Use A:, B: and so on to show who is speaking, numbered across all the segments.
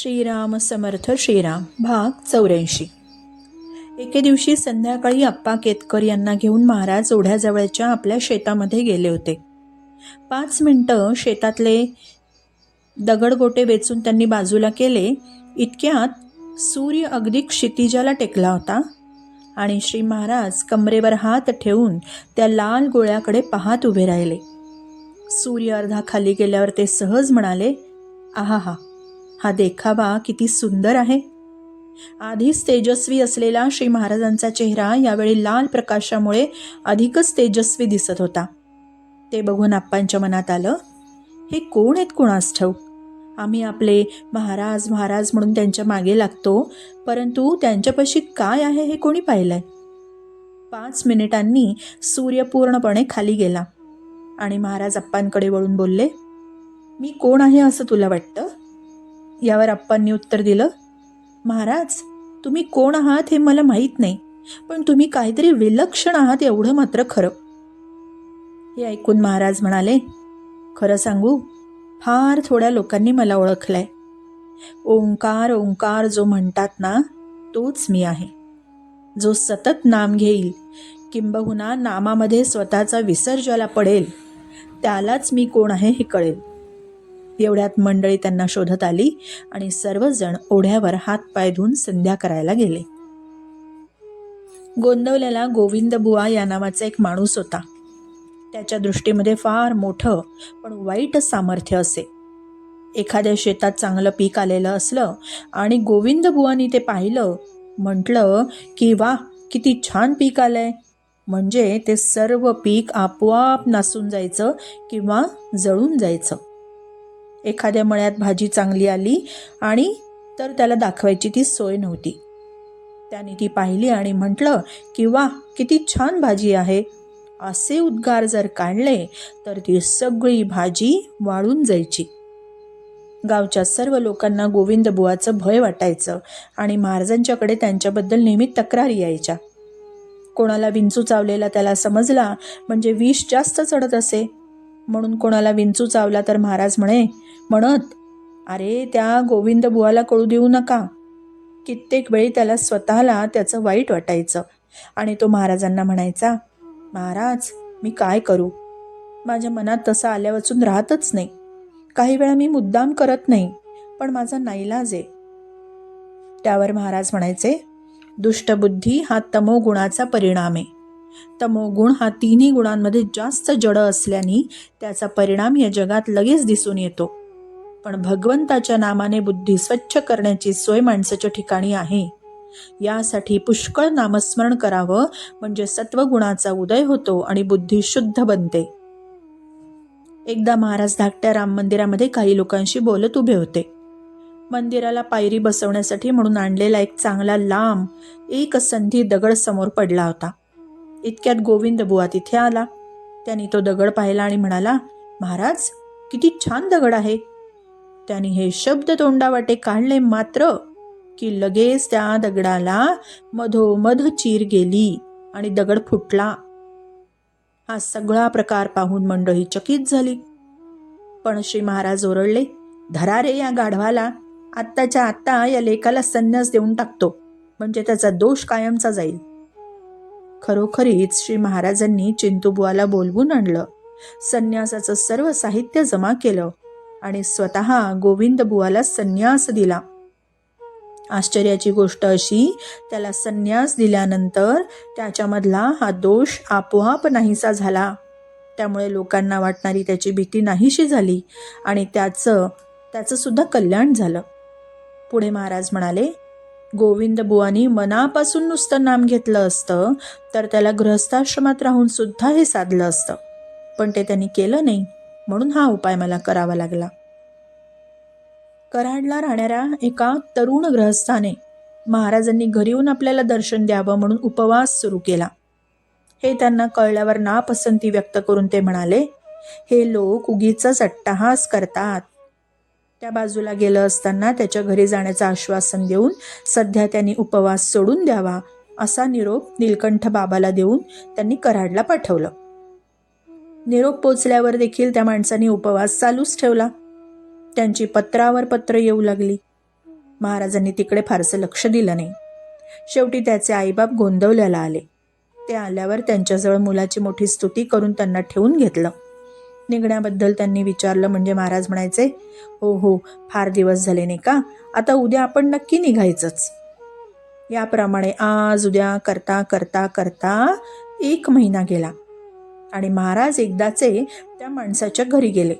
A: श्रीराम समर्थ श्रीराम भाग चौऱ्याऐंशी. एके दिवशी संध्याकाळी अप्पा केतकर यांना घेऊन महाराज ओढ्याजवळच्या आपल्या शेतामध्ये गेले होते. पाच मिनटं शेतातले दगडगोटे वेचून त्यांनी बाजूला केले. इतक्यात सूर्य अगदी क्षितिजाला टेकला होता आणि श्री महाराज कमरेवर हात ठेवून त्या लाल गोळ्याकडे पाहत उभे राहिले. सूर्य अर्धा खाली गेल्यावर ते सहज म्हणाले आहा हा हा देखावा किती सुंदर आहे. आधीच तेजस्वी असलेला श्री महाराजांचा चेहरा यावेळी लाल प्रकाशामुळे अधिकच तेजस्वी दिसत होता. ते बघून आप्पांच्या मनात आलं हे कोण आहेत कुणास ठाऊक? आम्ही आपले महाराज महाराज म्हणून त्यांच्या मागे लागतो परंतु त्यांच्यापाशी काय आहे हे कोणी पाहिलंय? पाच मिनिटांनी सूर्य पूर्णपणे खाली गेला आणि महाराज अप्पांकडे वळून बोलले मी कोण आहे असं तुला वाटतं? यावर अप्पांनी उत्तर दिलं महाराज तुम्ही कोण आहात हे मला माहीत नाही पण तुम्ही काहीतरी विलक्षण आहात एवढं मात्र खरं. हे ऐकून महाराज म्हणाले खरं सांगू फार थोड्या लोकांनी मला ओळखलंय. ओंकार ओंकार जो म्हणतात ना तोच मी आहे. जो सतत नाम घेईल किंबहुना नामामध्ये स्वतःचा विसर ज्याला पडेल त्यालाच मी कोण आहे हे कळेल. एवढ्यात मंडळी त्यांना शोधत आली आणि सर्वजण ओढ्यावर हात पाय धुवून संध्या करायला गेले. गोंदवल्याला गोविंद बुवा या नावाचा एक माणूस होता. त्याच्या दृष्टीमध्ये फार मोठं पण वाईट सामर्थ्य असे. एखाद्या शेतात चांगलं पीक आलेलं असलं आणि गोविंद बुवानी ते पाहिलं म्हटलं की वा किती छान पीक आलंय. म्हणजे ते सर्व पीक आपोआप नासून जायचं किंवा जळून जायचं. एखाद्या मळ्यात भाजी चांगली आली आणि तर त्याला दाखवायची ती सोय नव्हती. त्याने ती पाहिली आणि म्हटलं की वा किती छान भाजी आहे. असे उद्गार जर काढले तर ती सगळी भाजी वाळून जायची. गावच्या सर्व लोकांना गोविंद बुवाचं भय वाटायचं आणि महाराजांच्याकडे त्यांच्याबद्दल नेहमी तक्रारी यायच्या. कोणाला विंचू चावलेला त्याला समजला म्हणजे विष जास्त चढत असे. म्हणून कोणाला विंचू चावला तर महाराज म्हणे म्हणत अरे त्या गोविंद बुवाला कळू देऊ नका. कित्येक वेळी त्याला स्वतःला त्याचं वाईट वाटायचं आणि तो महाराजांना म्हणायचा महाराज मी काय करू? माझ्या मनात तसं आल्या वाचून राहतच नाही. काही वेळा मी मुद्दाम करत नाही पण माझा नाईलाज आहे. त्यावर महाराज म्हणायचे दुष्टबुद्धी हा तमोगुणाचा परिणाम आहे. तमोगुण हा तिन्ही गुणांमध्ये जास्त जड असल्याने त्याचा परिणाम या जगात लगेच दिसून येतो. पण भगवंताच्या नामाने बुद्धी स्वच्छ करण्याची सोय माणसाच्या ठिकाणी आहे. यासाठी पुष्कळ नामस्मरण करावं म्हणजे सत्वगुणाचा उदय होतो आणि बुद्धी शुद्ध बनते. एकदा महाराज धाकट्या राम मंदिरामध्ये काही लोकांशी बोलत उभे होते. मंदिराला पायरी बसवण्यासाठी म्हणून आणलेला एक चांगला लांब एक संधी दगड समोर पडला होता. इतक्यात गोविंद बुवा तिथे आला. त्यांनी तो दगड पाहिला आणि म्हणाला महाराज किती छान दगड आहे. त्यांनी हे शब्द तोंडावाटे काढले मात्र की लगेच त्या दगडाला मधोमध चीर गेली आणि दगड फुटला. हा सगळा प्रकार पाहून मंडळी चकित झाली. पण श्री महाराज ओरडले धरा रे या गाढवाला. आत्ताच्या आत्ता या लेखाला संन्यास देऊन टाकतो. म्हणजे त्याचा दोष कायमचा जाईल. खरोखरीच श्री महाराजांनी चिंतुबुवाला बोलवून आणलं. संन्यासाचं सर्व साहित्य जमा केलं. आणि स्वतः गोविंद बुवाला संन्यास दिला. आश्चर्याची गोष्ट अशी त्याला संन्यास दिल्यानंतर त्याच्यामधला हा दोष आपोआप नाहीसा झाला. त्यामुळे लोकांना वाटणारी त्याची भीती नाहीशी झाली आणि त्याचं त्याचंसुद्धा कल्याण झालं. पुढे महाराज म्हणाले गोविंद बुवानी मनापासून नुसतं नाम घेतलं असतं तर त्याला गृहस्थाश्रमात राहून सुद्धा हे साधलं असतं. पण ते त्यांनी केलं नाही. म्हणून हा उपाय मला करावा लागला. कराडला राहणाऱ्या एका तरुण ग्रहस्थाने महाराजांनी घरी येऊन आपल्याला दर्शन द्यावं म्हणून उपवास सुरू केला. हे त्यांना कळल्यावर नापसंती व्यक्त करून ते म्हणाले हे लोक उगीच अट्टहास करतात. त्या बाजूला गेलं असताना त्याच्या घरी जाण्याचं आश्वासन देऊन सध्या त्यांनी उपवास सोडून द्यावा असा निरोप नीलकंठ बाबाला देऊन त्यांनी कराडला पाठवलं. निरोप पोचल्यावर देखील त्या माणसाने उपवास चालूच ठेवला. त्यांची पत्रावर पत्र येऊ लागली. महाराजांनी तिकडे फारसं लक्ष दिलं नाही. शेवटी त्याचे आईबाप गोंदवल्याला आले. ते आल्यावर त्यांच्याजवळ मुलाची मोठी स्तुती करून त्यांना ठेवून घेतलं. निघण्याबद्दल त्यांनी विचारलं म्हणजे महाराज म्हणायचे हो हो फार दिवस झाले नाही का? आता उद्या आपण नक्की निघायचंच. याप्रमाणे आज उद्या करता करता करता एक महिना गेला. आणि महाराज एकदाचे त्या माणसाच्या घरी गेले.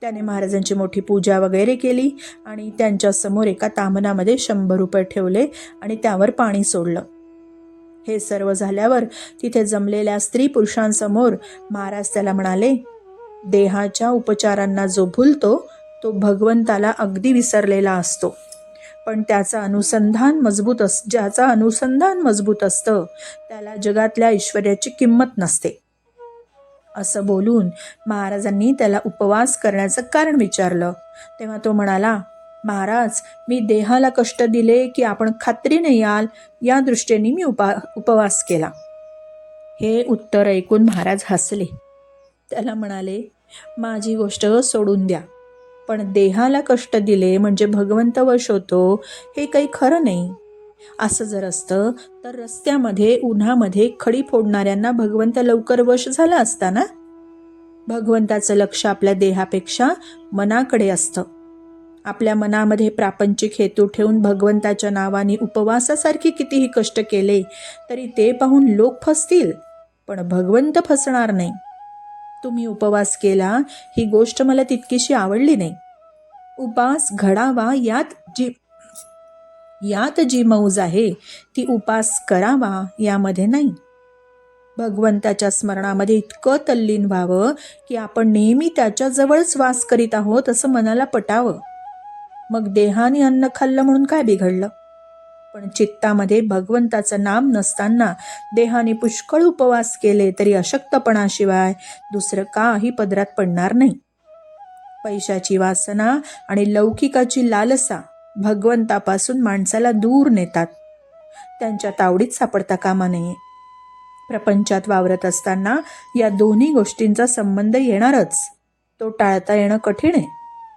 A: त्याने महाराजांची मोठी पूजा वगैरे केली आणि त्यांच्यासमोर एका तामनामध्ये शंभर रुपये ठेवले आणि त्यावर पाणी सोडलं. हे सर्व झाल्यावर तिथे जमलेल्या स्त्री पुरुषांसमोर महाराज त्याला म्हणाले देहाच्या उपचारांना जो भुलतो तो भगवंताला अगदी विसरलेला असतो. पण त्याचा अनुसंधान मजबूत अस ज्याचा अनुसंधान मजबूत असतं त्याला जगातल्या ऐश्वर्याची किंमत नसते. असं बोलून महाराजांनी त्याला उपवास करण्याचं कारण विचारलं. तेव्हा तो म्हणाला महाराज मी देहाला कष्ट दिले की आपण खात्रीने याल या दृष्टीने मी उपा उपवास केला. हे उत्तर ऐकून महाराज हसले. त्याला म्हणाले माझी गोष्ट सोडून द्या पण देहाला कष्ट दिले म्हणजे भगवंत वश होतो हे काही खरं नाही. असं जर असतं तर रस्त्यामध्ये उन्हामध्ये खडी फोडणाऱ्यांना भगवंत लवकर वश झाला असता ना? भगवंताचं लक्ष आपल्या देहापेक्षा मनाकडे असतं. आपल्या मनामध्ये प्रापंचिक हेतू ठेवून भगवंताच्या नावाने उपवासासारखी कितीही कष्ट केले तरी ते पाहून लोक फसतील. पण भगवंत फसणार नाही. तुम्ही उपवास केला ही गोष्ट मला तितकीशी आवडली नाही. उपास घडावा यात जी यात जी मौज आहे ती उपास करावा यामध्ये नाही. भगवंताच्या स्मरणामध्ये इतकं तल्लीन व्हावं की आपण नेहमी त्याच्याजवळच वास करीत आहोत असं मनाला पटावं. मग देहाने अन्न खाल्लं म्हणून काय बिघडलं? पण चित्तामध्ये भगवंताचं नाम नसताना देहाने पुष्कळ उपवास केले तरी अशक्तपणाशिवाय दुसरं काही पदरात पडणार नाही. पैशाची वासना आणि लौकिकाची लालसा भगवंतापासून माणसाला दूर नेतात. त्यांच्या तावडीत सापडता कामा नये. प्रपंचात वावरत असताना या दोन्ही गोष्टींचा संबंध येणारच. तो टाळता येणं कठीण आहे.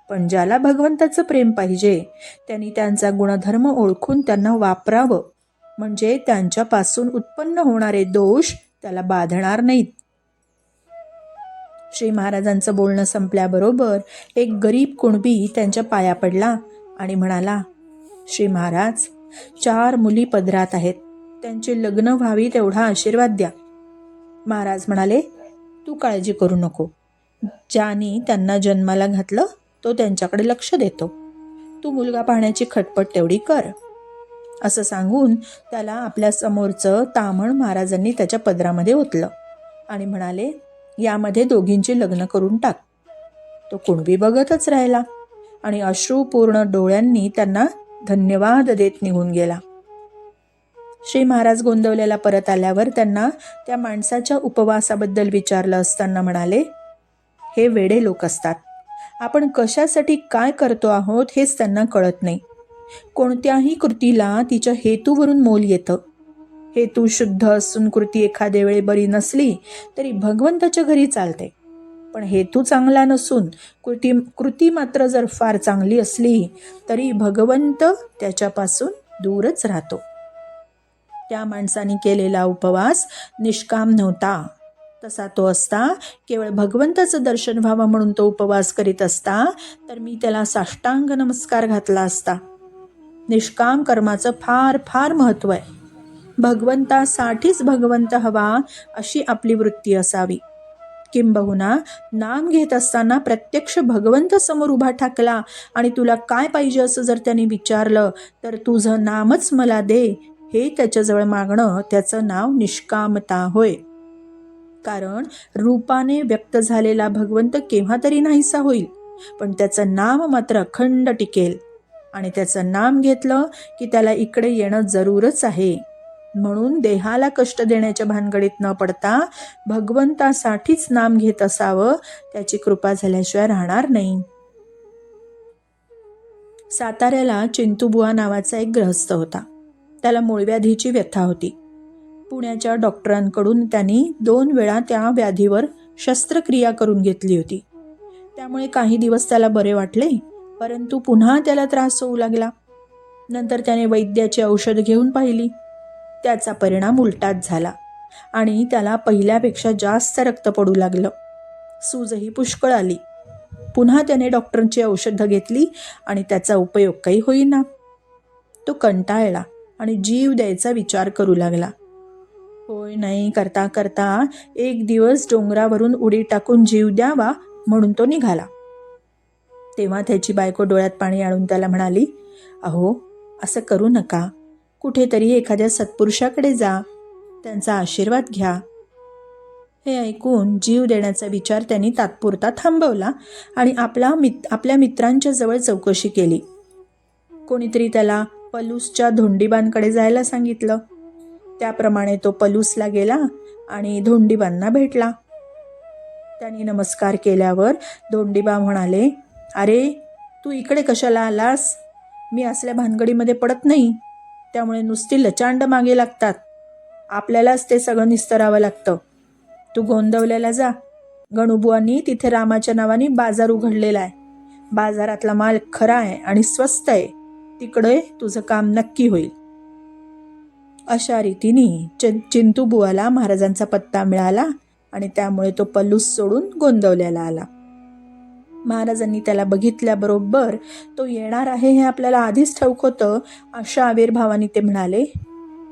A: पण ज्याला भगवंताचं प्रेम पाहिजे त्यांनी त्यांचा गुणधर्म ओळखून त्यांना वापरावं. म्हणजे त्यांच्यापासून उत्पन्न होणारे दोष त्याला बाधणार नाहीत. श्री महाराजांचं बोलणं संपल्याबरोबर एक गरीब कुणबी त्यांच्या पाया पडला. आणि म्हणाला श्री महाराज चार मुली पदरात आहेत. त्यांचे लग्न व्हावी तेवढा आशीर्वाद द्या. महाराज म्हणाले तू काळजी करू नको. ज्याने त्यांना जन्माला घातलं तो त्यांच्याकडे लक्ष देतो. तू मुलगा पाहण्याची खटपट तेवढी कर. असं सांगून त्याला आपल्या समोरचं तामण महाराजांनी त्याच्या पदरामध्ये ओतलं आणि म्हणाले यामध्ये दोघींची लग्न करून टाक. तो कुणबी बघतच राहिला. आणि अश्रूपूर्ण डोळ्यांनी त्यांना धन्यवाद देत निघून गेला. श्री महाराज गोंदवलेला परत आल्यावर त्यांना त्या माणसाच्या उपवासाबद्दल विचारलं असताना म्हणाले हे वेडे लोक असतात. आपण कशासाठी काय करतो आहोत हेच त्यांना कळत नाही. कोणत्याही कृतीला तिच्या हेतूवरून मोल येतं. हेतू शुद्ध असून कृती एखाद्या वेळी बरी नसली तरी भगवंताच्या घरी चालते. पण हेतू चांगला नसून कृती कृती मात्र जर फार चांगली असली तरी भगवंत त्याच्यापासून दूरच राहतो. त्या माणसाने केलेला उपवास निष्काम नव्हता. तसा तो असता केवळ भगवंताचं दर्शन व्हावं म्हणून तो उपवास करीत असता तर मी त्याला साष्टांग नमस्कार घातला असता. निष्काम कर्माचं फार फार महत्त्व आहे. भगवंतासाठीच भगवंत हवा अशी आपली वृत्ती असावी. किंबहुना नाम घेत असताना प्रत्यक्ष भगवंत समोर उभा ठाकला आणि तुला काय पाहिजे असं जर त्याने विचारलं तर तुझं नामच मला दे. हे त्याच्याजवळ मागणं त्याचं नाव निष्कामता होय. कारण रूपाने व्यक्त झालेला भगवंत केव्हा तरी नाहीसा होईल पण त्याचं नाम मात्र अखंड टिकेल. आणि त्याचं नाम घेतलं की त्याला इकडे येणं जरूरच आहे. म्हणून देहाला कष्ट देण्याच्या भानगडीत न पडता भगवंतासाठीच नाम घेत असावं त्याची कृपा झाल्याशिवाय राहणार नाही. साताऱ्याला चिंतुबुवा नावाचा एक ग्रहस्थ होता. त्याला मूळव्याधीची व्यथा होती. पुण्याच्या डॉक्टरांकडून त्यांनी दोन वेळा त्या व्याधीवर शस्त्रक्रिया करून घेतली होती. त्यामुळे काही दिवस त्याला बरे वाटले परंतु पुन्हा त्याला त्रास होऊ लागला. नंतर त्याने वैद्याची औषध घेऊन पाहिली. त्याचा परिणाम उलटाच झाला आणि त्याला पहिल्यापेक्षा जास्त रक्त पडू लागलं. सूजही पुष्कळ आली. पुन्हा त्याने डॉक्टरांची औषधं घेतली आणि त्याचा उपयोग काही होईना. तो कंटाळला आणि जीव द्यायचा विचार करू लागला. होय नाही करता करता एक दिवस डोंगरावरून उडी टाकून जीव द्यावा म्हणून तो निघाला. तेव्हा त्याची बायको डोळ्यात पाणी आणून त्याला म्हणाली अहो असं करू नका. कुठेतरी एखाद्या सत्पुरुषाकडे जा. त्यांचा आशीर्वाद घ्या. हे ऐकून जीव देण्याचा विचार त्यांनी तात्पुरता थांबवला आणि आपला मित आपल्या मित्रांच्या जवळ चौकशी केली. कोणीतरी त्याला पलूसच्या धोंडीबांकडे जायला सांगितलं. त्याप्रमाणे तो पलूसला गेला आणि धोंडीबांना भेटला. त्यांनी नमस्कार केल्यावर धोंडीबा म्हणाले अरे तू इकडे कशाला आलास? मी असल्या भानगडीमध्ये पडत नाही. त्यामुळे नुसती लचांड मागे लागतात. आपल्यालाच ते सगळं निस्तरावं लागतं. तू गोंदवल्याला जा. गणुबुवांनी तिथे रामाच्या नावाने बाजार उघडलेला आहे. बाजारातला माल खरा आहे आणि स्वस्त आहे. तिकडे तुझं काम नक्की होईल. अशा रीतीने च चिंतूबुवाला महाराजांचा पत्ता मिळाला आणि त्यामुळे तो पल्लूस सोडून गोंदवल्याला आला. महाराजांनी त्याला बघितल्याबरोबर तो येणार आहे हे आपल्याला आधीच ठाऊक होतं अशा आविर्भावाने ते म्हणाले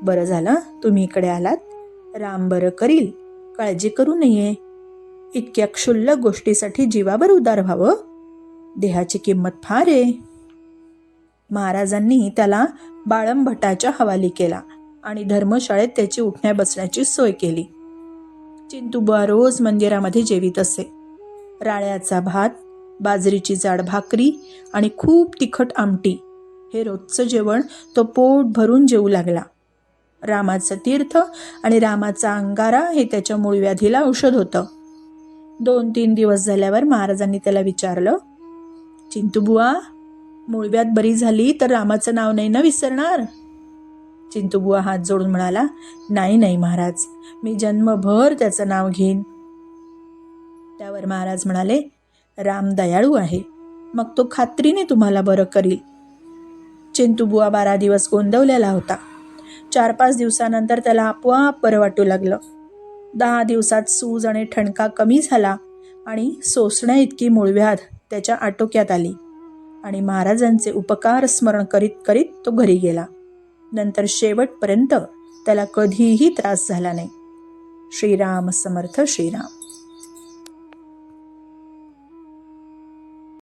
A: बरं झालं तुम्ही इकडे आलात. राम बरं करील. काळजी करू नये. इतक्या क्षुल्लक गोष्टीसाठी जीवावर उदार व्हावं. देहाची किंमत फार आहे. महाराजांनी त्याला बाळंभटाच्या हवाली केला आणि धर्मशाळेत त्याची उठण्या बसण्याची सोय केली. चिंतुबुवा रोज मंदिरामध्ये जेवीत असे. राळ्याचा भात बाजरीची जाड भाकरी आणि खूप तिखट आमटी. हे रोजचं जेवण तो पोट भरून जेवू लागला. रामाचं तीर्थ आणि रामाचा अंगारा हे त्याच्या मूळव्याधीला औषध होतं. दोन तीन दिवस झाल्यावर महाराजांनी त्याला विचारलं चिंतूबुवा मूळव्याध बरी झाली तर रामाचं नाव नाही ना विसरणार? चिंतूबुवा हात जोडून म्हणाला नाही नाही महाराज मी जन्मभर त्याचं नाव घेईन. त्यावर महाराज म्हणाले राम दयाळू आहे. मग तो खात्रीने तुम्हाला बरं करील. चिंतूबुवा बारा दिवस गोंदवलेला होता. चार पाच दिवसानंतर त्याला आपोआप बरं वाटू लागलं. दहा दिवसात सूज आणि ठणका कमी झाला आणि सोसण्या इतकी मूळव्याध त्याच्या आटोक्यात आली आणि महाराजांचे उपकार स्मरण करीत करीत तो घरी गेला. नंतर शेवटपर्यंत त्याला कधीही त्रास झाला नाही. श्रीराम समर्थ श्रीराम.